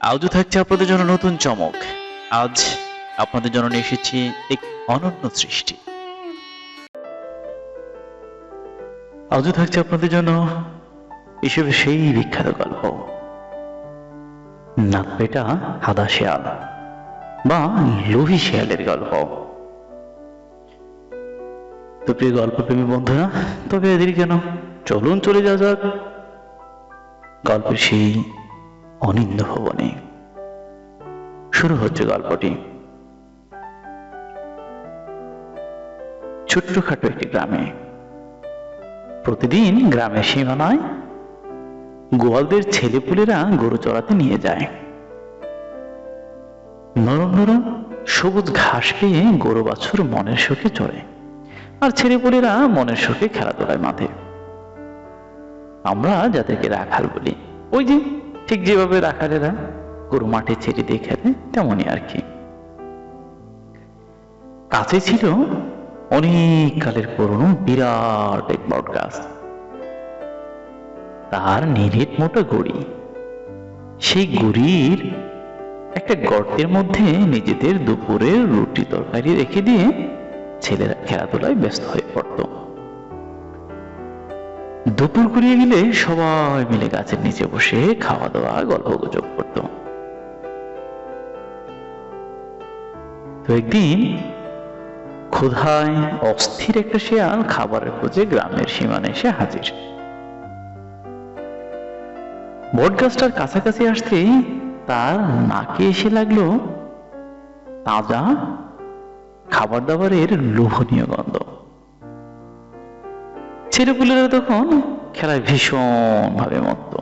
আজও থাকছে আপনাদের জন্য নতুন চমক। আজ আপনাদের জন্য নিয়ে এসেছি এক অনন্য সৃষ্টি। আজও থাকছে আপনাদের জন্য হিসেবে সেই বিখ্যাত গল্প। নাকপেটা হাদা শেয়াল বা লোভী শেয়ালের গল্প। তো প্রিয় গল্প গল্পপ্রেমী বন্ধুরা, তবে এদের কেন চলুন চলে যাওয়া যাক গল্পের সেই অনিন্দ ভবনে শুরু হচ্ছে গল্পটি। ছোট্টখাটো একটি গ্রামে। প্রতিদিন গ্রামের সীমানায় গোয়ালদের ছেলেপুলেরা গরু চড়াতে নিয়ে যায়। নরম নরম সবুজ ঘাস পেয়ে গরু বাছুর মনের শোকে চড়ে আর ছেলেপুলেরা মনের শোকে খেলাধুলায় মাঠে আমরা যাদেরকে রাখাল বলি, ওই যে ঠিক যেভাবে রাখালেরা গরু মাঠে ছেড়ে দিয়ে খেলে, তেমনই আর কি। কাছে ছিল অনেক কালের পুরনো বিরাট এক বট গাছ। তার নিরেট মোটা গড়ি। সেই গড়ির একটা গর্তের মধ্যে নিজেদের দুপুরের রুটি তরকারি রেখে দিয়ে ছেলেরা খেলাধুলায় ব্যস্ত হয়ে পড়ত। দুপুর গড়িয়ে গেলে সবাই মিলে গাছের নিচে বসে খাওয়া দাওয়া গল্প গুজব করত। তো একদিন ক্ষুধায় অস্থির একটা শেয়াল খাবারের খোঁজে গ্রামের সীমানে এসে হাজির। বটগাছটার কাছাকাছি আসতেই তার নাকে এসে লাগল তাজা খাবার দাবারের লোভনীয় গন্ধ। ছেলেপুলেরা তখন খেলায় ভীষণ ভাবে মত্ত।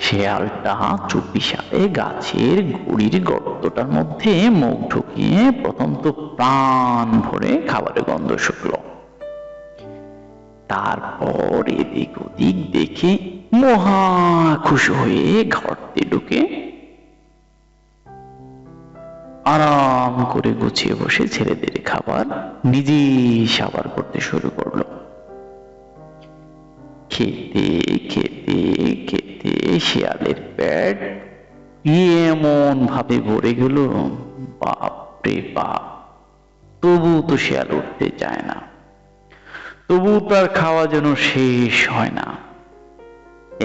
শেয়ালটা চুপি সাথে গাছের গুড়ির গর্তটার মধ্যে মুখ ঢুকিয়ে প্রথম তো প্রাণ ভরে খাবারের গন্ধ শুকল। তারপর এদিক ওদিক দেখে মহা খুশি হয়ে ঘরতে ঢুকে করে গুছিয়ে বসে ছেলেদের খাবার নিজেই সাবার করতে শুরু করল। খেতে খেতে খেতে শিয়ালের পেট এমন ভাবে ভরে গেল, বাপরে বাপ তবু তো শিয়াল উঠতে চায় না। তবু তার খাওয়া যেন শেষ হয় না।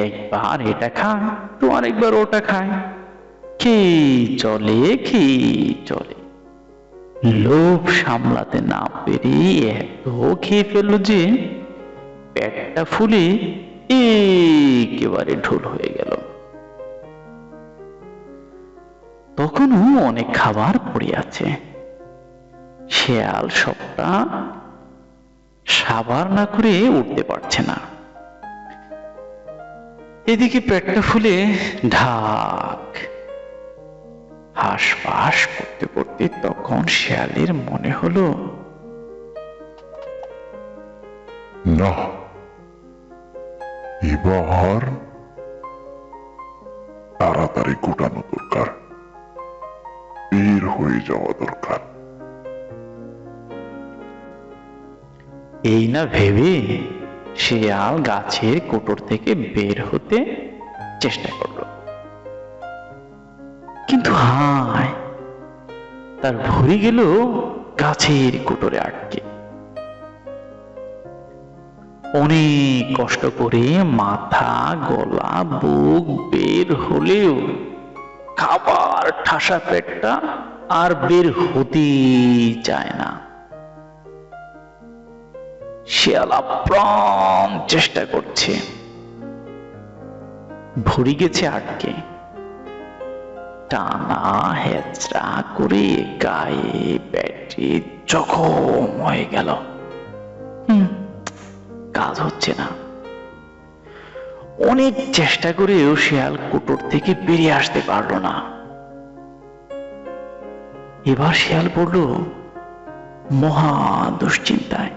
একবার এটা খায় তো আরেকবার ওটা খায় কি চলে কি চলে। লোভ সামলাতে না পেরে এত খেয়ে ফেলল যে পেটটা ফুলে একেবারে ঢোল হয়ে গেল। তখনও অনেক খাবার পড়ে আছে। শেয়াল সবটা সাবার না করে উঠতে পারছে না। এদিকে পেটটা ফুলে ঢাক হাঁসফাঁস করতে করতে তখন শেয়ালের মনে হলো না এবার তাড়াতাড়ি গোটানো দরকার। বের হয়ে যাওয়া দরকার। এই না ভেবে শিয়াল গাছের কোটর থেকে বের হতে চেষ্টা করল। কিন্তু হায় তার ভরি গেল গাছের কোটরে আটকে। অনেক কষ্ট করে মাথা, গলা, বুক বের হলেও খাবার, ঠাসা পেটটা আর বের হতেই চায় না। শিয়ালা প্রাণ চেষ্টা করছে। ভরি গেছে আটকে। টানা হেচড়া করে গায়ে পেটে জখম হয়ে গেল। কাজ হচ্ছে না। অনেক চেষ্টা করেও শিয়াল কুটোর থেকে বেরিয়ে আসতে পারল না। এবার শিয়াল পড়ল মহা দুশ্চিন্তায়।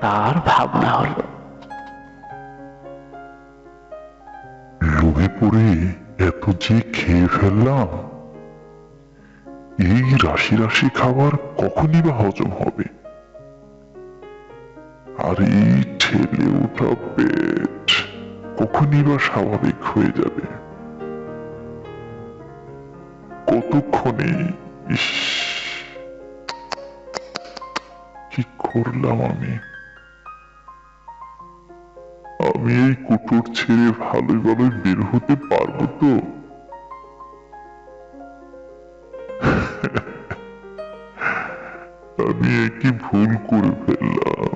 তার ভাবনা হলো পড়ে এত যে খেয়ে ফেললাম, এই রাশি রাশি খাবার কখনই বা হজম হবে। আর এই ঠেলে ওঠা পেট কখনই বা স্বাভাবিক হয়ে যাবে। কতক্ষণে, ইস, কি করলাম আমি? আমি এই কুকুর ছেড়ে ভালোই ভালোই বের হতে পারব তো? আমি একই ভুল করে ফেললাম।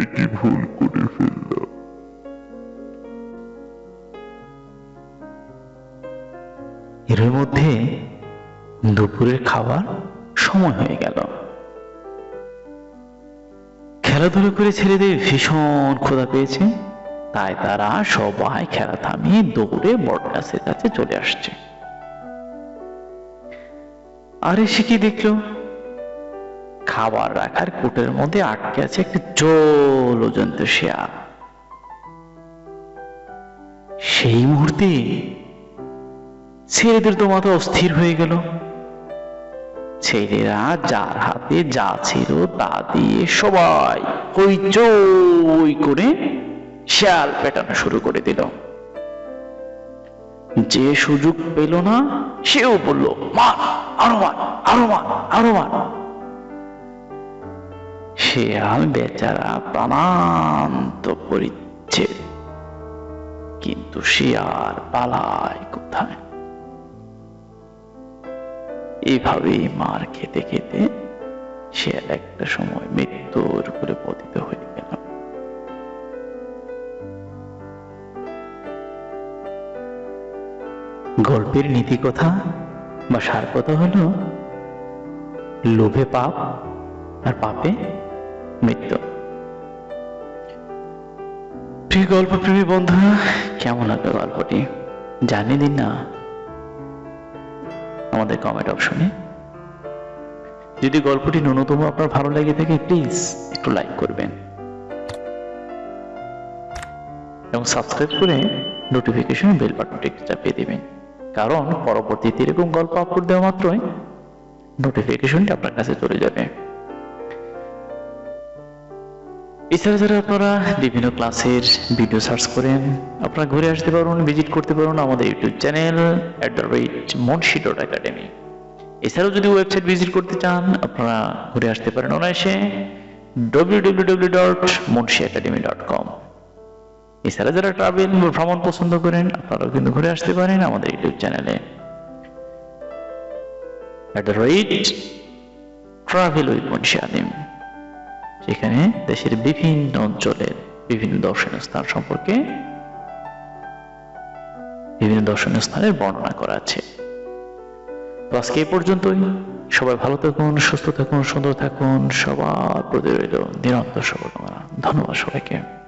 একই ভুল করে ফেললাম। এর মধ্যে দুপুরের খাবার সময় হয়ে গেল। খেলাধুলো করে ছেলেদের ভীষণ ক্ষুধা পেয়েছে। তাই তারা সবাই খেলা থামিয়ে দৌড়ে বটগাছের কাছে চলে আসছে। আর এসে কি দেখল? খাবার রাখার কুটের মধ্যে আটকে আছে একটি জলজন্ত শিয়াল। সেই মুহূর্তে ছেলেদের তো মাথা অস্থির হয়ে গেল। ছেলেরা যার হাতে যা ছিল তা দিয়ে সবাই হইচই করে শিয়াল পেটানো শুরু করে দিল। যে সুযোগ পেল না, সেও বলল মান আরও মান আরও মান আরও মান শিয়াল বেচারা প্রাণান্ত পরিচ্ছে কিন্তু শিয়াল পালায় কোথায়? এভাবেই মার খেতে খেতে সে একটা সময় মৃত্যুর উপরে পতিত হয়ে গল্পের নীতি কথা বা সার কথা হলো, লোভে পাপ আর পাপে মৃত্যু। প্রিয় গল্প প্রেমী বন্ধুরা, কেমন লাগল গল্পটি? জানিয়ে দিন না আমাদের কমেন্ট অপশনে যদি গল্পটি ন্যূনতম আপনার ভালো লেগে থাকে প্লিজ একটু লাইক করবেন। এবং সাবস্ক্রাইব করে নোটিফিকেশন বেল বাটনটি চাপিয়ে দিবেন। কারণ পরবর্তীতে এরকম গল্প আপলোড দেওয়া মাত্রই নোটিফিকেশনটি আপনার কাছে চলে যাবে। এছাড়া যারা আপনারা বিভিন্ন ক্লাসের ভিডিও সার্চ করেন, আপনারা ঘুরে আসতে পারুন ভিজিট করতে পারুন আমাদের YouTube channel at the rate Monsi dot academy এছাড়াও যদি ওয়েবসাইট ভিজিট করতে চান, আপনারা ঘুরে আসতে পারেন অনায়াসে W W W dot Monsi academy dot com এছাড়া যারা ট্রাভেল ভ্রমণ পছন্দ করেন, আপনারাও কিন্তু ঘুরে আসতে পারেন আমাদের ইউটিউব চ্যানেলে। ট্রাভেল সেখানে দেশের বিভিন্ন অঞ্চলের বিভিন্ন দর্শনীয় স্থান সম্পর্কে বিভিন্ন দর্শনীয় স্থানের বর্ণনা করা আছে। তো আজকে এই পর্যন্তই। সবাই ভালো থাকুন, সুস্থ থাকুন, সুন্দর থাকুন। সবার প্রতি রইল নিরন্তর শুভকামনা। ধন্যবাদ সবাইকে।